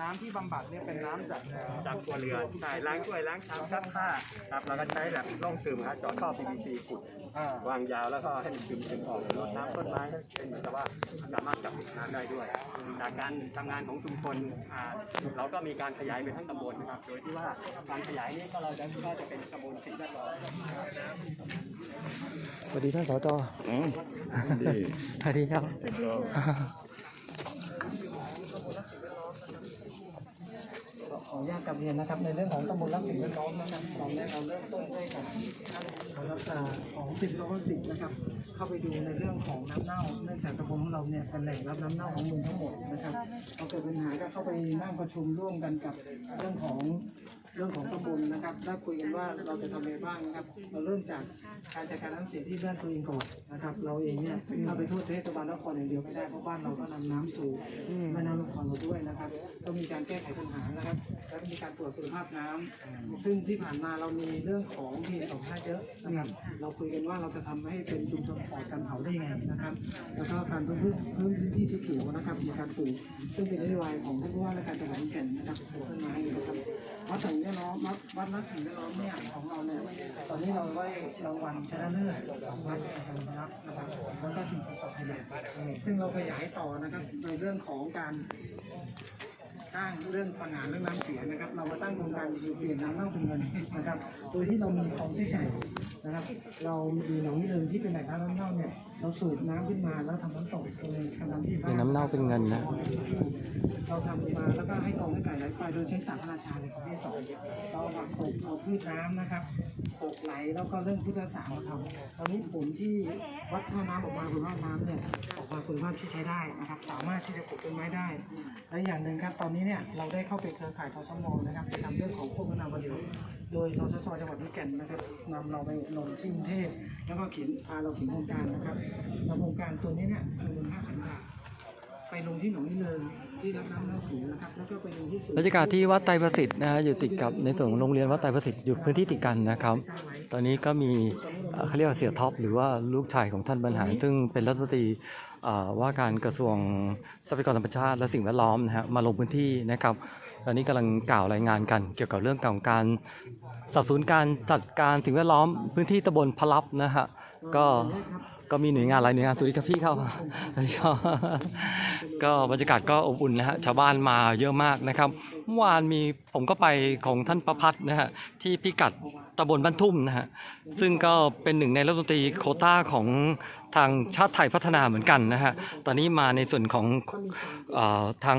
น้ำที่บำบัดเนี่ยเป็นน้ำจากจากตัวเรือใช่ล้างถ้วยล้างชามซักผ้าครับเราก็ใช้แบบร่องซึมครับเจาะท่อ PVC ขุดวางยาวแล้วก็ให้มันซึมซึมออกรดน้ำต้นไม้ให้เป็นเหมือนกับว่าสามารถจับน้ำได้ด้วยจากการทำงานของชุมชนเราก็มีการขยายไปทั้งตำบลนะครับ โดยที่ว่าการขยายนี้ก็เราจะก็จะเป็นตำบลสิ่งแวดล้อมสวัสดีท่านสจอ๋อดีสวัสดีครับ ขออนุญาตกลับเรียนนะครับ ในเรื่องของตำบลรักสิ่งแวดล้อมนะครับเราเนี่ยเราเริ่มต้นด้วยกับท่านของอ่าของสิบร้อยสิบนะครับ เข้าไปดูในเรื่องของน้ำเน่า เนื่องจากตำบลของเราเนี่ยเป็นแหล่งรับน้ำเน่าของเมืองทั้งหมดนะครับพอเกิดปัญหาก็เข้าไปนั่งประชุมร่วมกันกับเรื่องของ เรื่องของตำบลนะครับแล้วคุยกันว่าเราจะทำอะไรบ้างนะครับ เราเริ่มจากการจัดการน้ำเสียที่บ้านตัวเองก่อนนะครับ เราเองเนี่ยเราไปโทษเทศบาลนครอย่างเดียวไม่ได้เพราะบ้านเราก็นำน้ำสูง ม่น้ำนครเราด้วยนะครับ ก็มีการแก้ไขปัญหานะครับ แล้วก็มีการตรวจสุขภาพน้ำซึ่งที่ผ่านมาเรามีเรื่องของเหตุของท่าเยอะนะครับ เราคุยกันว่าเราจะทำให้เป็นชุมชนปลอดการเผาได้ยังไงนะครับ แล้วก็การเพิ่มพื้นเพิ่มพื้นที่สีเขียวนะครับ มีการปลูกซึ่งเป็นนโยบายของท่านผู้ว่าราชการจังหวัดขอนแก่นนะครับปลูกต้นไม้นะครับวัดสิ่งแวดล้อมวัดวัดรักสิ่งแวดล้อมเนี่ยของเราเนี่ยตอนนี้เราได้รางวัลชนะเลิศสองวัดนะครับนะครับแล้วก็ชุมชนตอบขยซึ่งเราขยายต่อนะครับในเรื่องของการสร้างเรื่องปัญหาเรื่องน้ำเสียนะครับ เรามาตั้งโครงการคือเปลี่ยนน้ำเน่าเป็นเงินนะครับ โดยที่เรามีคลองเส้นใหญ่นะครับ เรามีหนองนิเริงที่เป็นแหล่งน้ำเน่าเนี่ย เราสูบน้ำขึ้นมาแล้วทำน้ำตกตรงทำน้ำที่บ้าเป็นน้ำเน่าเป็นเงินนะ เราทำมาแล้วก็ให้กองให้ไก่ไหลไปโดยใช้สารพระราชาในของที่สองเราหมักปลูกเอาพืชน้ำนะครับ ปกไหลแล้วก็เรื่องพุทธศาสนามาทำตอนนี้ผลที่วัดท่าน้ำออกมาคุณภาพน้ำเนี่ยออกมาคุณภาพที่ใช้ได้นะครับ สามารถที่จะปลูกต้นไม้ได้ และอย่างหนึ่งครับตอนนี้เนี่ยเราได้เข้าไปเครือข่ายทสมนะครับไปทำเรื่องของโคกนาบดีโดยทสสจังหวัดขอนแก่นนะครับนำเราไปอบรมที่กรุงเทพแล้วก็เขียนพาเราเขียนโครงการนะครับโครงการตัวนี้เนี่ยคือมูลค่าแสนบาทไปลงที่หนองนิเลิงที่รับน้ำน้ำสียนะครับ แล้วก็ไปลงที่ บรรยากาศที่วัดไตรประสิทธิ์นะฮะอยู่ติดกับในส่วนของโรงเรียนวัดไตรประสิทธิ์อยู่พื้นที่ติดกันนะครับ ตอนนี้ก็มีเขาเรียกว่าเสียท็อปหรือว่าลูกชายของท่านบรรหารซึ่งเป็นรัฐมนตรีว่าการกระทรวงทรัพยากรธรรมชาติและสิ่งแวดล้อมนะฮะมาลงพื้นที่นะครับ ตอนนี้กำลังกล่าวรายงานกันเกี่ยวกับเรื่องของการสับสนการจัดการสิ่งแวดล้อมพื้นที่ตำบลพลับนะฮะ ก็ก็มีหน่วยงานหลายหน่วยงานสวัสดีครับพี่เข้าสวัสดีครับก็บรรยากาศก็อบอุ่นนะฮะชาวบ้านมาเยอะมากนะครับเมื่อวานมีผมก็ไปของท่านประพัฒนะฮะที่พิกัดตำบลบ้านทุ่มนะฮะซึ่งก็เป็นหนึ่งในรัฐมนตรีโคต้าของทางชาติไทยพัฒนาเหมือนกันนะฮะตอนนี้มาในส่วนของอทาง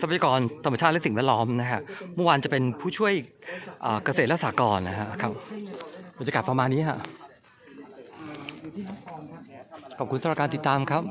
ทรัพยากรธรรมชาติและสิ่งแวดล้อมนะฮะเมื่อวานจะเป็นผู้ช่วยเอ่อเกษตรและสหกรณ์นะฮะครับบรรยากาศประมาณนี้ฮะ ขอบคุณสำหรับการติดตามครับ